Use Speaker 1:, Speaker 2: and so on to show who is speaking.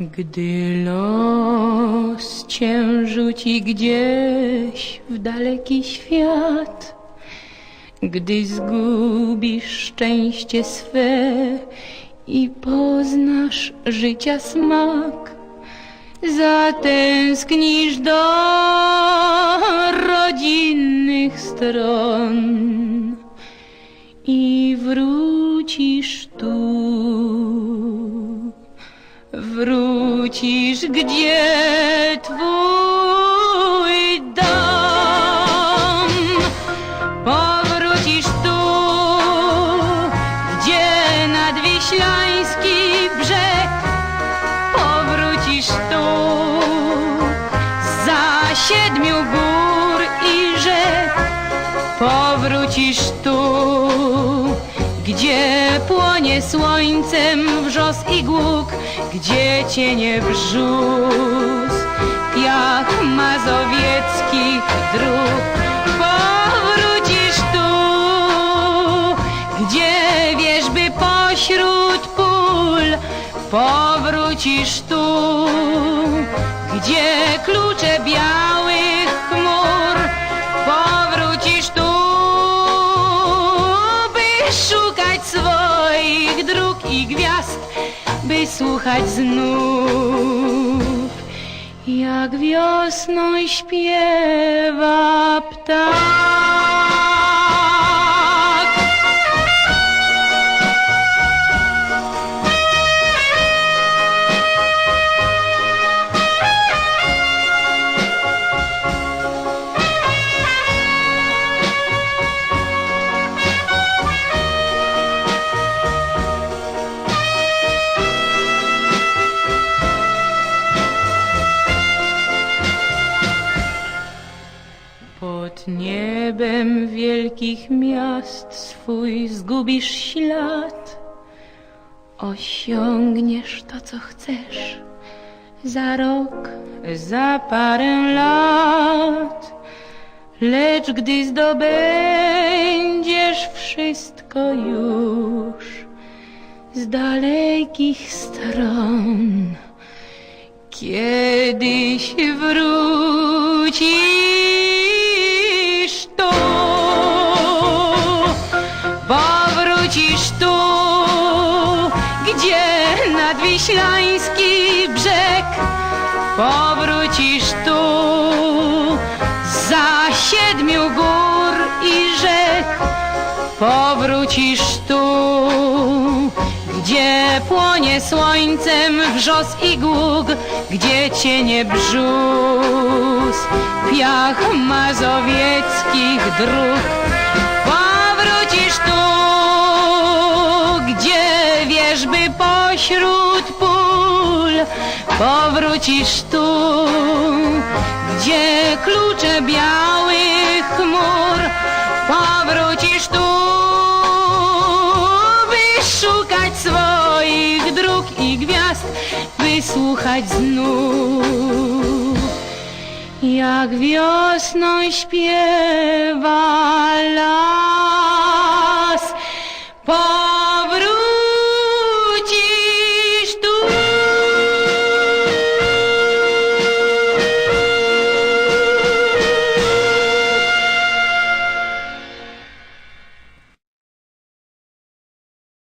Speaker 1: Gdy los cię rzuci gdzieś w daleki świat, gdy zgubisz szczęście swe i poznasz życia smak, zatęsknisz do rodzinnych stron i wrócisz tu. Wrócisz, gdzie twój dom. Powrócisz tu, gdzie nadwiślański brzeg. Powrócisz tu, za siedmiu gór i rzek. Powrócisz tu, gdzie słońcem wrzos i głuk, gdzie cienie brzus, piach mazowieckich dróg. Powrócisz tu, gdzie wierzby pośród pól, powrócisz tu, gdzie by słuchać znów, jak wiosną śpiewa ptak. Niebem wielkich miast swój zgubisz ślad. Osiągniesz to, co chcesz za rok, za parę lat. Lecz gdy zdobędziesz wszystko już z dalekich stron, Kiedyś wrócisz powrócisz tu, gdzie nadwiślański brzeg, powrócisz tu, za siedmiu gór i rzek, powrócisz tu, gdzie płonie słońcem wrzos i gług, gdzie cienie brzus, piach mazowieckich dróg. Powrócisz tu, Czyżby pośród pól powrócisz tu, gdzie klucze białych chmur powrócisz tu, by szukać swoich dróg i gwiazd, by słuchać znów. Jak wiosną śpiewa las, po